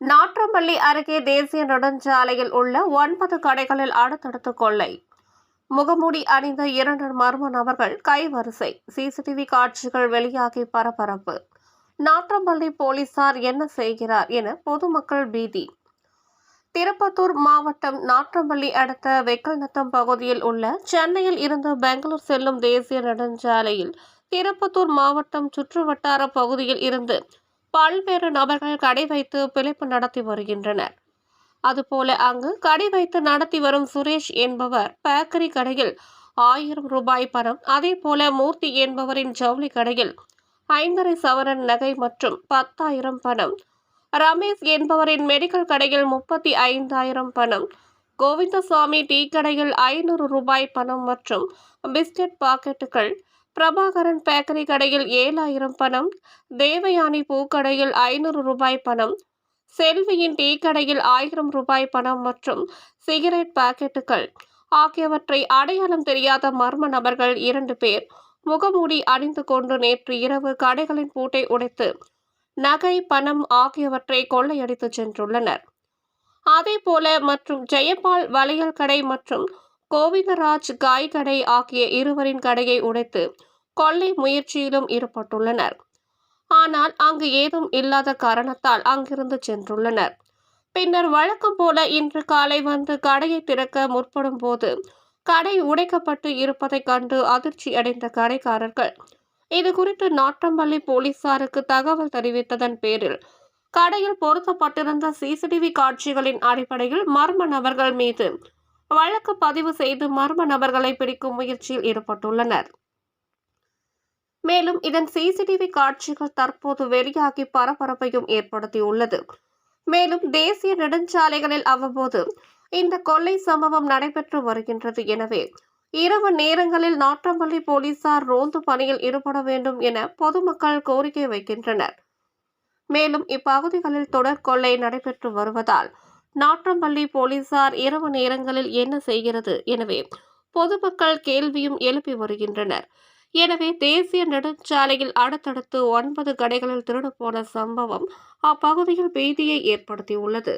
நாற்றம்பள்ளி அருகே தேசிய நெடுஞ்சாலையில் உள்ள ஒன்பது கடைகளில் அடுத்தடுத்து கொள்ளை. முகமூடி அணிந்த இரண்டு மர்ம நபர்கள் கைவரிசை சிசிடிவி காட்சிகள் வெளியாகி பரபரப்பு. நாற்றம்பள்ளி போலீசார் என்ன செய்கிறார் என பொதுமக்கள் பீதி. திருப்பத்தூர் மாவட்டம் நாற்றம்பள்ளி அடுத்த வெக்கல்நத்தம் பகுதியில் உள்ள சென்னையில் இருந்து பெங்களூர் செல்லும் தேசிய நெடுஞ்சாலையில் திருப்பத்தூர் மாவட்டம் சுற்றுவட்டார பகுதியில் இருந்து பல்வேறு நபர்கள் கடை வைத்து பிழைப்பு நடத்தி வருகின்றனர். அதுபோல அங்கு கடை வைத்து நடத்தி வரும் சுரேஷ் என்பவர் பேக்கரி கடையில் ஆயிரம் ரூபாய் பணம் அதே போல மூர்த்தி என்பவரின் ஜவுளி கடையில் ஐந்தரை சவரன் நகை மற்றும் பத்தாயிரம் பணம் ரமேஷ் என்பவரின் மெடிக்கல் கடையில் முப்பத்தி ஐந்தாயிரம் பணம் கோவிந்தசாமி டீ கடையில் ஐநூறு ரூபாய் பணம் மற்றும் பிஸ்கட் பாக்கெட்டுகள் பிரபாகரன் பேக்கரி கடையில் ஏழாயிரம் பணம் தேவயானி பூக்கடையில் ஐநூறு ரூபாய் பணம் செல்வியின் டீ கடையில் ஆயிரம் ரூபாய் பணம் மற்றும் சிகரெட் பாக்கெட்டுகள் ஆகியவற்றை அடையாளம் தெரியாத மர்ம நபர்கள் இரண்டு பேர் முகமூடி அணிந்து கொண்டு நேற்று இரவு கடைகளின் பூட்டை உடைத்து நகை பணம் ஆகியவற்றை கொள்ளையடித்து சென்றுள்ளனர். அதேபோல மற்றும் ஜெயபால் வளையல் கடை மற்றும் கோவிந்தராஜ் காய் கடை ஆகிய இருவரின் கடையை உடைத்து கொள்ளை முயற்சியிலும் ஈடுபட்டுள்ளனர். ஆனால் அங்கு ஏதும் இல்லாத காரணத்தால் அங்கிருந்து சென்றுள்ளனர். பின்னர் வழக்கம் போல இன்று காலை வந்து கடையை திறக்க முற்படும் போது கடை உடைக்கப்பட்டு இருப்பதைக் கண்டு அதிர்ச்சி அடைந்த கடைக்காரர்கள் இது குறித்து நாட்டம்பள்ளி போலீசாருக்கு தகவல் தெரிவித்ததன் பேரில் கடையில் பொருத்தப்பட்டிருந்த சிசிடிவி காட்சிகளின் அடிப்படையில் மர்ம நபர்கள் மீது வழக்கு பதிவு செய்து மர்ம நபர்களை பிடிக்கும் முயற்சியில் ஈடுபட்டுள்ளனர். மேலும் இதன் சிசிடிவி காட்சிகள் தற்போது வெளியாகி பரபரப்பையும் ஏற்படுத்தியுள்ளது. மேலும் தேசிய நெடுஞ்சாலைகளில் அவ்வப்போது இந்த கொள்ளை சம்பவம் நடைபெற்று வருகின்றது. எனவே இரவு நேரங்களில் நாற்றம்பள்ளி போலீசார் ரோந்து பணியில் ஈடுபட வேண்டும் என பொதுமக்கள் கோரிக்கை வைக்கின்றனர். மேலும் இப்பகுதிகளில் தொடர் கொள்ளை நடைபெற்று வருவதால் நாற்றம்பள்ளி போலீசார் இரவு நேரங்களில் என்ன செய்கிறது? எனவே பொதுமக்கள் கேள்வியும் எழுப்பி வருகின்றனர். எனவே தேசிய நெடுஞ்சாலையில் அடுத்தடுத்து ஒன்பது கடைகளில் திருடு போன சம்பவம் அப்பகுதியில் பீதியை ஏற்படுத்தியுள்ளது.